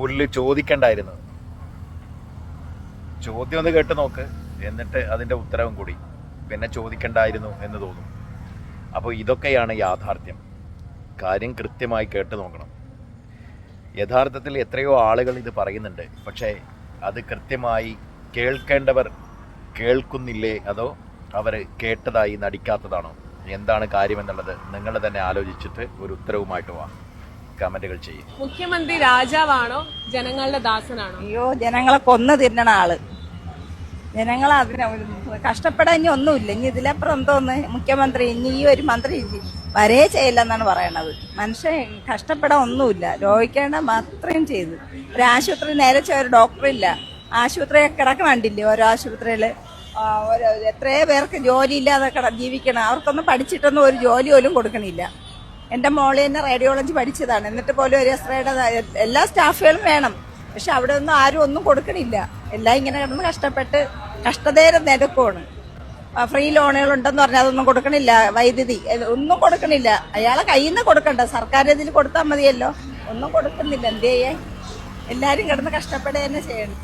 പുല്ല് ചോദിക്കണ്ടായിരുന്നു. ചോദ്യം ഒന്ന് കേട്ട് നോക്ക്. എന്നിട്ട് അതിന്റെ ഉത്തരവും കൂടി. പിന്നെ ചോദിക്കണ്ടായിരുന്നു എന്ന് തോന്നും. അപ്പോൾ ഇതൊക്കെയാണ് യാഥാർത്ഥ്യം. കാര്യം കൃത്യമായി കേട്ട് നോക്കണം. യഥാർത്ഥത്തിൽ എത്രയോ ആളുകൾ ഇത് പറയുന്നുണ്ട്. പക്ഷേ അത് കൃത്യമായി കേൾക്കേണ്ടവർ കേൾക്കുന്നില്ലേ? അതോ അവർ കേട്ടതായി നടിക്കാത്തതാണോ? എന്താണ് കാര്യമെന്നുള്ളത് നിങ്ങൾ തന്നെ ആലോചിച്ചിട്ട് ഒരു ഉത്തരവുമായിട്ട് വാ. കമന്റുകൾ ചെയ്യും. മുഖ്യമന്ത്രി രാജാവാണോ? ജനങ്ങളുടെ ദാസനാണോ? അയ്യോ ജനങ്ങളെ കൊന്നു തിന്നണ ആൾ. ജനങ്ങൾ അതിനെ കഷ്ടപ്പെടാൻ ഇനി ഒന്നുമില്ല. ഇനി ഇതിലപ്പുറം എന്തോന്ന്? മുഖ്യമന്ത്രി ഇനി ഈ ഒരു മന്ത്രി വരേ ചെയ്യില്ലെന്നാണ് പറയണത്. മനുഷ്യൻ കഷ്ടപ്പെടാൻ ഒന്നുമില്ല. രോഗിക്കേണ്ട മാത്രം ചെയ്തു. ഒരു ആശുപത്രി നേരെ ഒരു ഡോക്ടറില്ല കിടക്കാൻ വേണ്ടില്ലേ ഓരോ ആശുപത്രിയിൽ ഓരോ എത്രയോ പേർക്ക് ജോലി ഇല്ലാതെ കിട ജീവിക്കണം അവർക്കൊന്നും പഠിച്ചിട്ടൊന്നും ഒരു ജോലി പോലും കൊടുക്കണില്ല. എന്റെ മോളെ തന്നെ റേഡിയോളജി പഠിച്ചതാണ്. എന്നിട്ട് പോലും ഒരു എസ്രയുടെ എല്ലാ സ്റ്റാഫുകളും വേണം. പക്ഷെ അവിടെ ഒന്നും ആരും ഒന്നും കൊടുക്കണില്ല. എല്ലാം ഇങ്ങനെ കിടന്ന് കഷ്ടപ്പെട്ട് കഷ്ടതേരം നിരക്കുവാണ്. ഫ്രീ ലോണുകൾ ഉണ്ടെന്ന് പറഞ്ഞാൽ അതൊന്നും കൊടുക്കണില്ല. വൈദ്യുതി ഒന്നും കൊടുക്കണില്ല. അയാളെ കയ്യിൽ നിന്ന് കൊടുക്കണ്ട. സർക്കാർ ഇതിൽ കൊടുത്താൽ മതിയല്ലോ. ഒന്നും കൊടുക്കുന്നില്ല. എന്ത് ചെയ്യാൻ എല്ലാവരും കിടന്ന് കഷ്ടപ്പെടുക തന്നെ ചെയ്യണം.